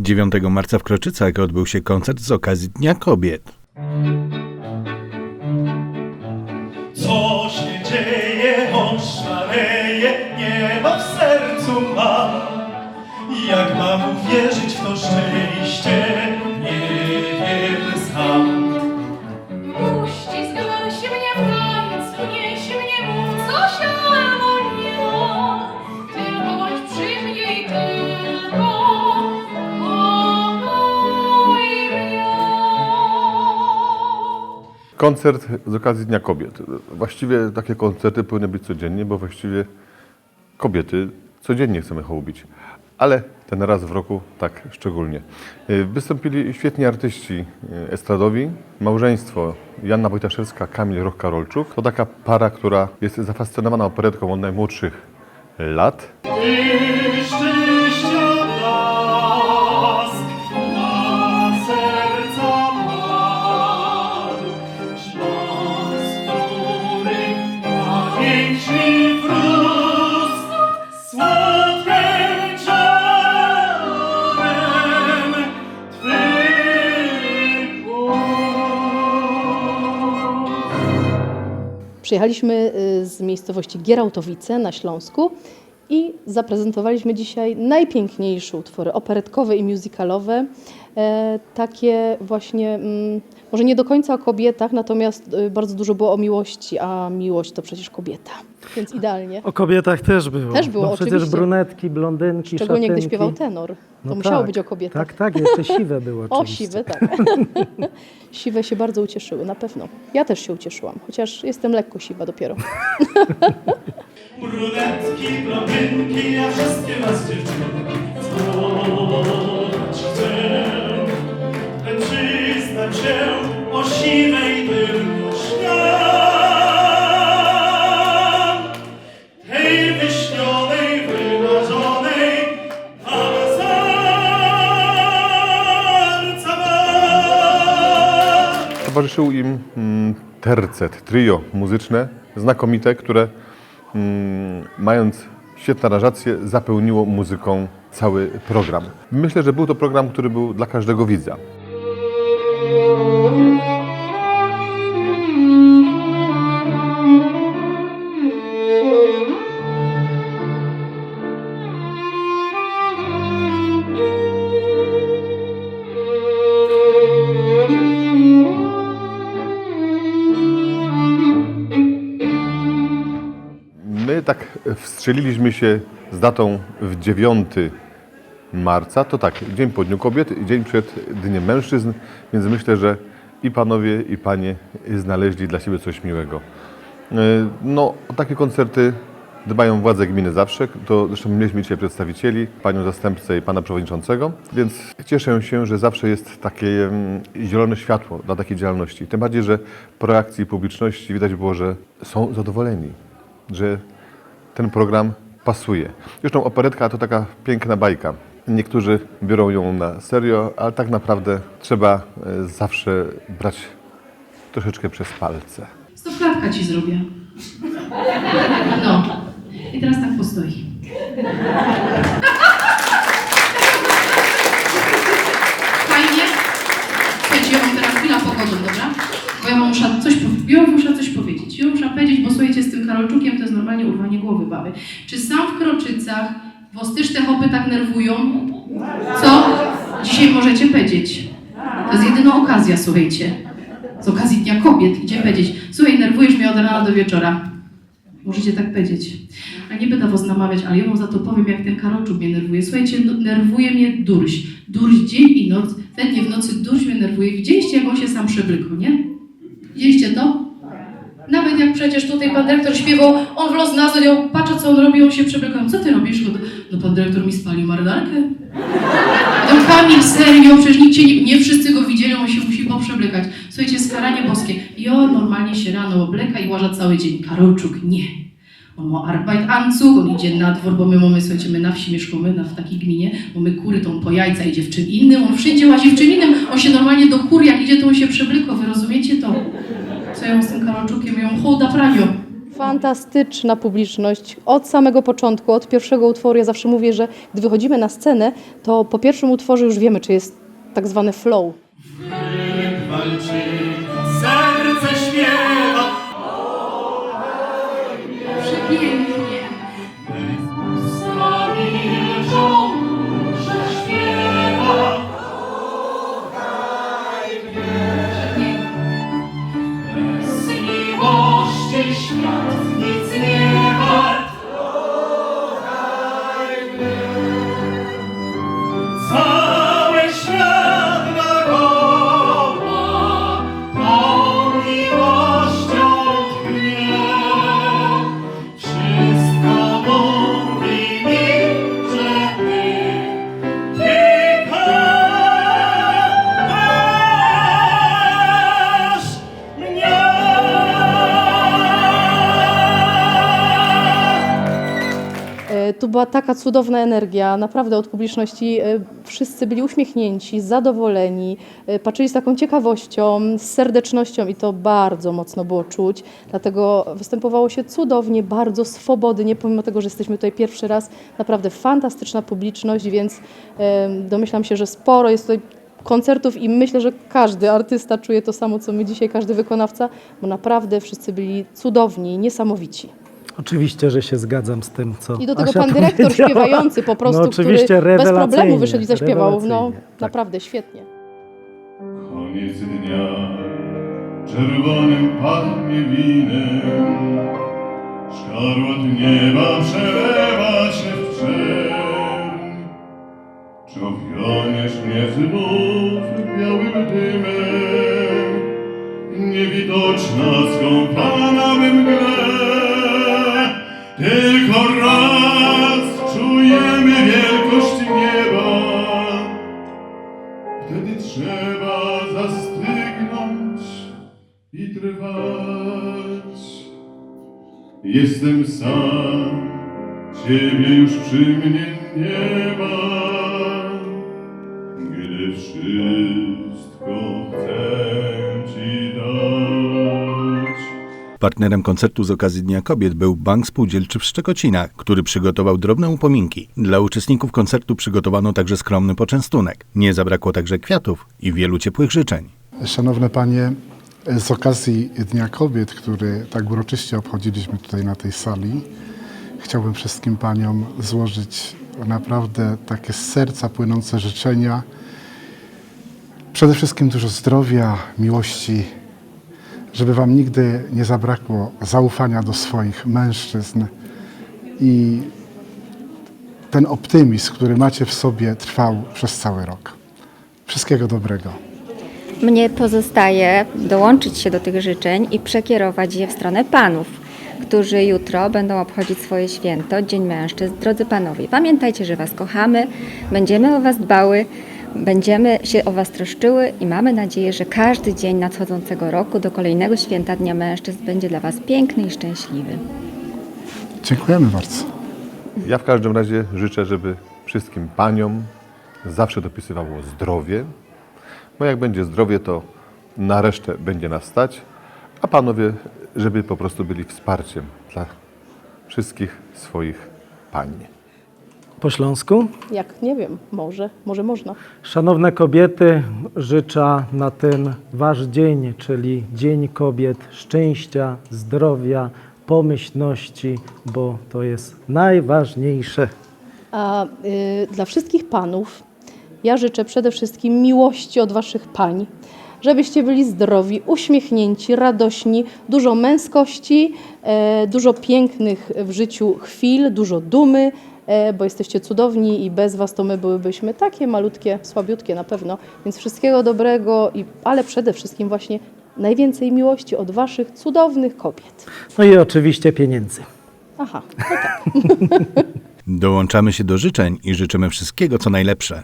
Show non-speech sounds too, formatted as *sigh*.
9 marca w Kroczycach odbył się koncert z okazji Dnia Kobiet. Koncert z okazji Dnia Kobiet. Właściwie takie koncerty powinny być codziennie, bo właściwie kobiety codziennie chcemy hołubić. Ale ten raz w roku tak szczególnie. Y, Wystąpili świetni artyści y, estradowi. Małżeństwo Janna Wojtaszewska, Kamil Roch-Karolczuk. To taka para, która jest zafascynowana operetką od najmłodszych lat. Ty Przyjechaliśmy y, z miejscowości Gierałtowice na Śląsku i zaprezentowaliśmy dzisiaj najpiękniejsze utwory operetkowe i musicalowe. E, takie właśnie, mm, może nie do końca o kobietach, natomiast y, bardzo dużo było o miłości, a miłość to przecież kobieta, więc idealnie. O kobietach też było. Też było, no przecież oczywiście. brunetki, blondynki, Szczególnie gdy szatynki. śpiewał tenor. To No musiało tak, być o kobietach. Tak, tak, jeszcze siwe było *laughs* O, siwe, tak. *laughs* siwe się bardzo ucieszyły, na pewno. Ja też się ucieszyłam, chociaż jestem lekko siwa dopiero. *laughs* Brunetki, blondynki, ja wszystkie was chcę się o siwej tylko Tej wyśnionej, wymarzonej Towarzyszył im mm, tercet, trio muzyczne, znakomite, które mając świetne aranżacje zapełniło muzyką cały program. Myślę, że był to program, który był dla każdego widza. Tak wstrzeliliśmy się z datą w 9 marca, to tak, dzień po Dniu Kobiet i dzień przed Dniem Mężczyzn, więc myślę, że i panowie, i panie znaleźli dla siebie coś miłego. E, No, o takie koncerty dbają władze gminy zawsze, to zresztą mieliśmy dzisiaj przedstawicieli, panią zastępcę i pana przewodniczącego, więc cieszę się, że zawsze jest takie mm, zielone światło dla takiej działalności. Tym bardziej, że po reakcji publiczności widać było, że są zadowoleni, że ten program pasuje. Zresztą operetka to taka piękna bajka. Niektórzy biorą ją na serio, ale tak naprawdę trzeba e, zawsze brać troszeczkę przez palce. Stopklatka ci zrobię. No. I teraz tak postoi. Fajnie? Słuchajcie, ja mam teraz chwila pogodą, dobra? Bo ja wam muszę coś, ja muszę coś powiedzieć. Ja muszę powiedzieć, bo słuchajcie, z tym Karolczukiem normalnie urwanie głowy baby. Czy sam w Kroczycach też te hopy tak nerwują? Co? Dzisiaj możecie powiedzieć. To jest jedyna okazja, słuchajcie. Z okazji Dnia Kobiet idzie powiedzieć, słuchaj, nerwujesz mnie od rana do wieczora. Możecie tak powiedzieć. A nie będę was namawiać, ale ja wam za to powiem, jak ten Karolczuk mnie nerwuje. Słuchajcie, no, nerwuje mnie durś. Durś dzień i noc. Dnie w nocy durś mnie nerwuje. Widzieliście, jak on się sam przebryką, nie? Widzieliście to? Przecież tutaj pan dyrektor śpiewał, on wlazł na zół, ja patrzę co on robi, on się przebryka. Co ty robisz? No, no pan dyrektor mi spalił marynarkę. No Kamil, serio, przecież nikt nie, nie wszyscy go widzieli, on się musi poprzeblekać. Słuchajcie, skaranie boskie. Jo, normalnie się rano obleka i łaża cały dzień. Karolczuk, nie. On ma Arbeitanzug, on idzie na dwór, bo my mamy, słuchajcie, my na wsi mieszkamy, na, w takiej gminie, mamy kury tą po jajca, idzie w czym innym, on wszędzie łazi w czym innym, on się normalnie do kur, jak idzie, to on się przebryko, wy rozumiecie to? Co ja mam z tym Karolczukiem? Mam hołda pranio. Fantastyczna publiczność. Od samego początku, od pierwszego utworu, ja zawsze mówię, że gdy wychodzimy na scenę, to po pierwszym utworze już wiemy, czy jest tak zwany flow. walczy, była taka cudowna energia, naprawdę od publiczności. e, Wszyscy byli uśmiechnięci, zadowoleni, e, patrzyli z taką ciekawością, z serdecznością i to bardzo mocno było czuć. Dlatego występowało się cudownie, bardzo swobodnie, pomimo tego, że jesteśmy tutaj pierwszy raz. Naprawdę fantastyczna publiczność, więc e, domyślam się, że sporo jest tutaj koncertów i myślę, że każdy artysta czuje to samo, co my dzisiaj, każdy wykonawca, bo naprawdę wszyscy byli cudowni, niesamowici. Oczywiście, że się zgadzam z tym, co I do tego Asia pan dyrektor powiedziała. śpiewający po prostu, no, oczywiście, który bez problemu wyszedł i zaśpiewał. No, tak. naprawdę świetnie. Koniec dnia czerwonym pachnie winem Szkarłat nieba przelewa się w czerń Czy owionesz mnie znów białym dymem Niewidoczna skąpana raz czujemy wielkość nieba Wtedy trzeba zastygnąć i trwać. Jestem sam, ciebie już przy mnie nie ma. Gdy Partnerem koncertu z okazji Dnia Kobiet był Bank Spółdzielczy w Szczekocina, który przygotował drobne upominki. Dla uczestników koncertu przygotowano także skromny poczęstunek. Nie zabrakło także kwiatów i wielu ciepłych życzeń. Szanowne Panie, z okazji Dnia Kobiet, który tak uroczyście obchodziliśmy tutaj na tej sali, chciałbym wszystkim Paniom złożyć naprawdę takie z serca płynące życzenia. Przede wszystkim dużo zdrowia, miłości, żeby Wam nigdy nie zabrakło zaufania do swoich mężczyzn i ten optymizm, który macie w sobie, trwał przez cały rok. Wszystkiego dobrego. Mnie pozostaje dołączyć się do tych życzeń i przekierować je w stronę panów, którzy jutro będą obchodzić swoje święto, Dzień Mężczyzn. Drodzy panowie, pamiętajcie, że was kochamy, będziemy o was dbały, będziemy się o was troszczyły i mamy nadzieję, że każdy dzień nadchodzącego roku do kolejnego święta Dnia Mężczyzn będzie dla was piękny i szczęśliwy. Dziękujemy bardzo. Ja w każdym razie życzę, żeby wszystkim paniom zawsze dopisywało zdrowie, bo jak będzie zdrowie, to na resztę będzie nas stać, a panowie, żeby po prostu byli wsparciem dla wszystkich swoich pań. Po śląsku? Jak nie wiem, może, może można. Szanowne kobiety, życzę na ten wasz dzień, czyli Dzień Kobiet, szczęścia, zdrowia, pomyślności, bo to jest najważniejsze. A y, dla wszystkich panów ja życzę przede wszystkim miłości od waszych pań, żebyście byli zdrowi, uśmiechnięci, radośni, dużo męskości, e, dużo pięknych w życiu chwil, dużo dumy, bo jesteście cudowni i bez was to my byłybyśmy takie malutkie, słabiutkie na pewno. Więc wszystkiego dobrego, i, ale przede wszystkim właśnie najwięcej miłości od waszych cudownych kobiet. No i oczywiście pieniędzy. Aha, no tak. *laughs* *laughs* Dołączamy się do życzeń i życzymy wszystkiego co najlepsze.